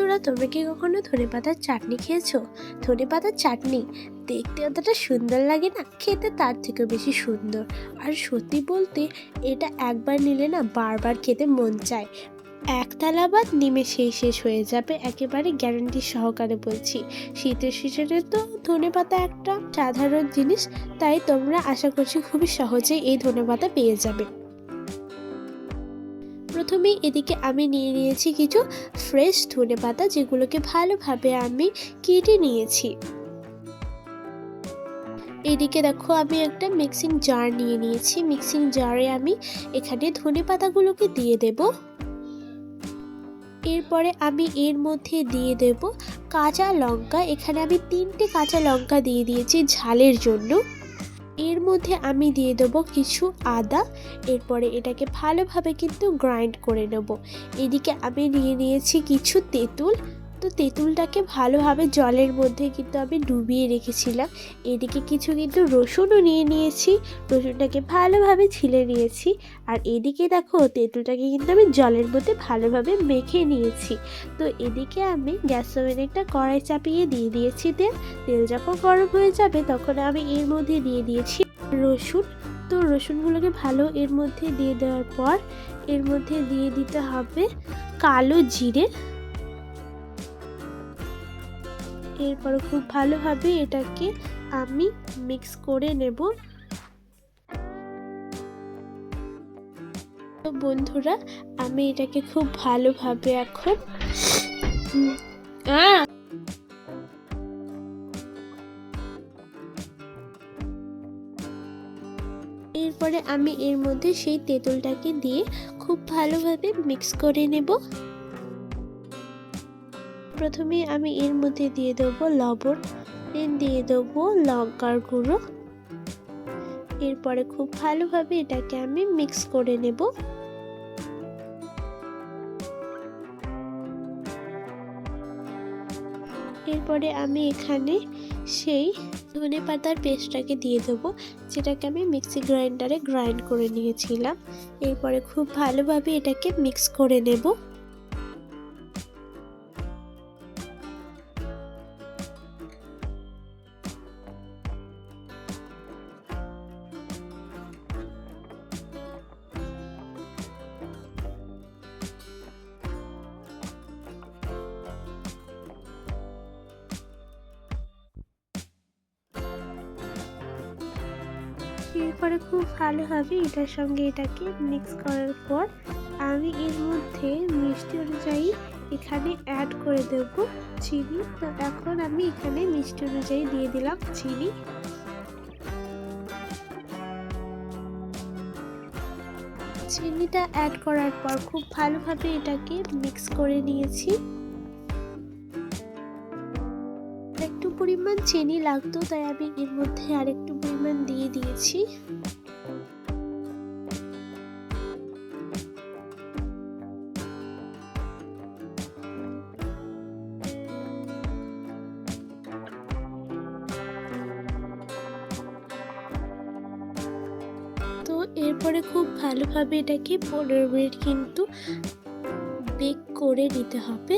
বন্ধুরা তোমরা কি কখনো ধনে পাতার চাটনি খেয়েছো? ধনে পাতার চাটনি দেখতে অতটা সুন্দর লাগে না? খেতে তার থেকেও বেশি সুন্দর। আর সত্যি বলতে, এটা একবার নিলে না বারবার খেতে মন চায়। এক থালাবাদ নিমেষেই শেষ হয়ে যাবে, একেবারে গ্যারান্টি সহকারে বলছি। শীতের সিজনে তো ধনে পাতা একটা সাধারণ জিনিস, তাই তোমরা আশা করছি খুবই সহজেই এই ধনে পাতা পেয়ে যাবে। প্রথমেই এদিকে আমি নিয়ে নিয়েছি কিছু ফ্রেশ ধনে পাতা, যেগুলোকে ভালোভাবে আমি কেটে নিয়েছি। এদিকে দেখো, আমি একটা মিক্সিং জার নিয়ে নিয়েছি। মিক্সিং জারে আমি এখানে ধনে পাতাগুলোকে দিয়ে দেব। এরপরে আমি এর মধ্যে দিয়ে দেব কাঁচা লঙ্কা। এখানে আমি তিনটে কাঁচা লঙ্কা দিয়ে দিয়েছি ঝালের জন্য। এর মধ্যে আমি দিয়ে দেব কিছু আদা, এরপরে এটাকে ভালোভাবে কিন্তু গ্রাইন্ড করে নেব। এদিকে আমি নিয়ে নিয়েছি কিছু তেঁতুল তো তেঁতুলটাকে ভালোভাবে জলের মধ্যে কিন্তু আমি ডুবিয়ে রেখেছিলাম। এদিকে কিছু কিন্তু রসুনও নিয়ে নিয়েছি, রসুনটাকে ভালোভাবে ছিলে নিয়েছি। আর এদিকে দেখো, তেঁতুলটাকে কিন্তু আমি জলের মধ্যে ভালোভাবে মেখে নিয়েছি। তো এদিকে আমি গ্যাস ওভেনে একটা কড়াই চাপিয়ে দিয়ে দিয়েছি তেল। তেল যখন গরম হয়ে যাবে তখন আমি এর মধ্যে দিয়ে দিয়েছি রসুন। তো রসুনগুলোকে ভালো এর মধ্যে দিয়ে দেওয়ার পর, এর মধ্যে দিয়ে দিতে হবে কালো জিরে। এরপর খুব ভালোভাবে এটাকে আমি মিক্স করে নেব। বন্ধুরা, আমি এটাকে খুব ভালোভাবে এখন এরপরে আমি এর মধ্যে সেই তেঁতুলটাকে দিয়ে খুব ভালোভাবে মিক্স করে নেব। প্রথমে আমি এর মধ্যে দিয়ে দেবো লবণ দিয়ে দেবো লঙ্কার গুঁড়ো। এরপরে খুব ভালোভাবে এটাকে আমি মিক্স করে নেব। এরপরে আমি এখানে সেই ধনে পাতার পেস্টটাকে দিয়ে দেবো, যেটাকে আমি মিক্সি গ্রাইন্ডারে গ্রাইন্ড করে নিয়েছিলাম। এরপরে খুব ভালোভাবে এটাকে মিক্স করে নেব। এরপরে খুব ভালোভাবে এটার সঙ্গে এটাকে মিক্স করার পর আমি এর মধ্যে মিষ্টি অনুযায়ী এখানে অ্যাড করে দেব চিনি। তো এখন আমি এখানে মিষ্টি অনুযায়ী দিয়ে দিলাম চিনি। চিনিটা অ্যাড করার পর খুব ভালোভাবে এটাকে মিক্স করে নিয়েছি। একটু পরিমাণ চিনি লাগতো, তাই আমি এর মধ্যে আরেকটু পরিমাণ দিয়ে দিয়েছি। তো এরপরে খুব ভালোভাবে এটাকে পনেরো মিনিট কিন্তু বেক করে নিতে হবে।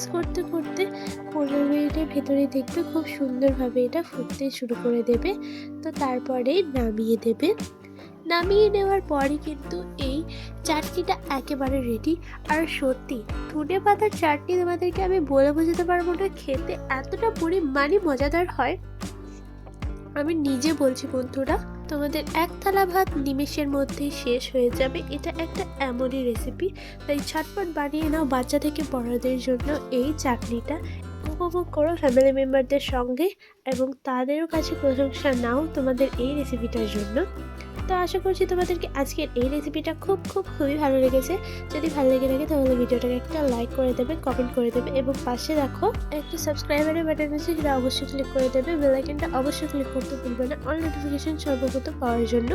মিক্স করতে করতে পনেরো মিনিটের ভেতরে দেখবে খুব সুন্দরভাবে এটা ফুটতে শুরু করে দেবে। তো তারপরে নামিয়ে দেবে। নামিয়ে নেওয়ার পরে কিন্তু এই চাটনিটা একেবারে রেডি আর সত্যি, ধনে পাতার চাটনি তোমাদেরকে আমি বলে বোঝাতে পারব না, খেতে এতটা পরিমাণই মজাদার হয়। আমি নিজে বলছি বন্ধুরা তোমাদের এক থালা ভাত নিমেষের মধ্যে শেষ হয়ে যাবে। এটা একটা এমনই রেসিপি তাই ছটপট বানিয়ে নাও বাচ্চা থেকে বড়দের জন্য এই চাটনিটা। উপভোগ করো ফ্যামিলি মেম্বারদের সঙ্গে এবং তাদেরও কাছে প্রশংসা নাও তোমাদের এই রেসিপিটার জন্য। তো আশা করছি তোমাদেরকে আজকের এই রেসিপিটা খুব খুব, খুবই ভালো লেগেছে। যদি ভালো লেগে থাকে তাহলে ভিডিওটাকে একটা লাইক করে দেবে কমেন্ট করে দেবে এবং পাশে রাখো একটা সাবস্ক্রাইবারের বাটন আছে, সেটা অবশ্যই ক্লিক করে দেবে। বেলাইকেনটা অবশ্যই ক্লিক করতে ভুলবে না। অল নোটিফিকেশন সর্বপ্রথম পাওয়ার জন্য।